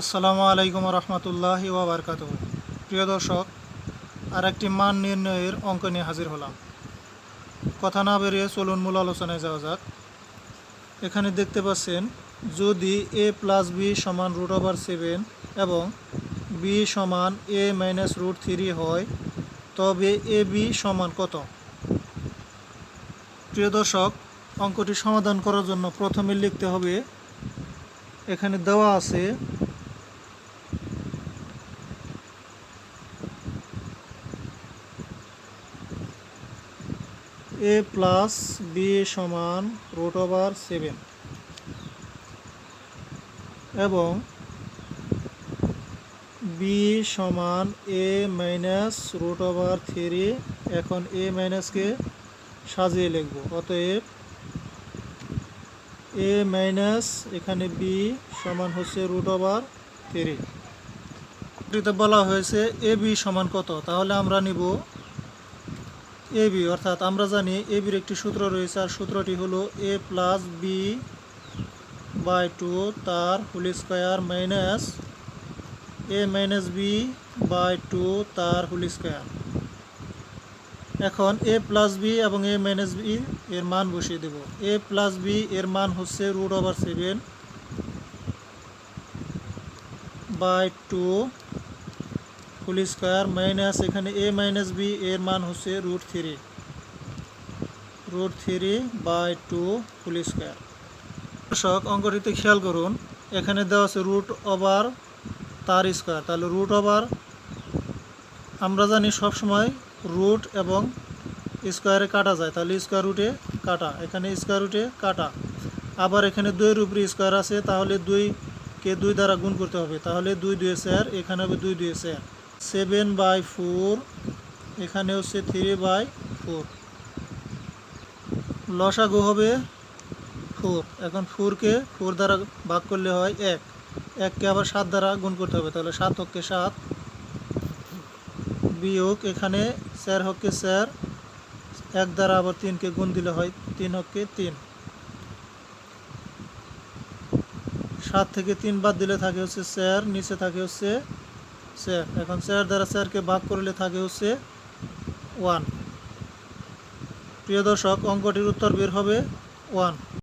আসসালামু আলাইকুম রহমতুল্লাহ ওবরকাত প্রিয় দর্শক আর একটি মান নির্ণয়ের অঙ্ক নিয়ে হাজির হলাম। কথা না বেরিয়ে চলুন মূল আলোচনায় যাওয়া যাক। এখানে দেখতে পাচ্ছেন, যদি এ প্লাস বি সমান রুট ওভার সেভেন এবং বি সমান এ মাইনাস রুট থ্রি হয়, তবে এ বি সমান কত? প্রিয় দর্শক, অঙ্কটি সমাধান করার জন্য প্রথমে লিখতে হবে, এখানে দেওয়া আছে এ প্লাস বি সমান রুট ওভার সেভেন। এবং বি সমান A minus root over three এখন এ মাইনাসকে সাজিয়ে লিখব। অতএব এ মাইনাস এখানে বি সমান হচ্ছে রুট ওভার থ্রি বলা হয়েছে এ বি সমান কত? তাহলে আমরা নিব এ বি, অর্থাৎ আমরা জানি এ বির একটি সূত্র রয়েছে, আর সূত্রটি হলো A plus B by two তার whole square minus A minus B by two তার হোল স্কোয়ার। এখন এ প্লাস বি এবং এ মাইনাস বি এর মান বসিয়ে দেব। এ প্লাস বি এর মান হচ্ছে root over seven by two full square minus এখানে এ মাইনাস বি, এর মান হচ্ছে root three. Root three by two full square. দর্শক, অঙ্কটিতে খেয়াল করুন, এখানে দেওয়া আছে রুট ওভার তার স্কোয়ার। তাহলে রুট ওভার, আমরা জানি সবসময় রুট এবং স্কোয়ারে কাটা যায়। তাহলে স্কোয়ার রুটে কাটা, এখানে স্কোয়ার রুটে কাটা। আবার এখানে দুইয়ের উপরে স্কোয়ার আছে, তাহলে দুইকে দুই দ্বারা গুণ করতে হবে। তাহলে দুই দুয়ে স্যার এখানে হবে দুই দুয়ে স্যার সেভেন বাই ফোর, এখানে হচ্ছে থ্রি বাই ফোর। লসাগু হবে ফোর। এখন ফোরকে ফোর দ্বারা ভাগ করলে হয় এক। এককে আবার সাত দ্বারা গুণ করতে হবে, তাহলে সাত হককে সাত। বিয়োগ এখানে চার হককে চার, এক দ্বারা আবার তিনকে গুণ দিলে হয় তিন হককে তিন। সাত থেকে তিন বাদ দিলে থাকে হচ্ছে চার, নিচে থাকে হচ্ছে চার এখন শেয়ার দ্বারা শেয়ারকে ভাগ করলে থাকে হচ্ছে ওয়ান প্রিয় দর্শক, অঙ্কটির উত্তর বের হবে ওয়ান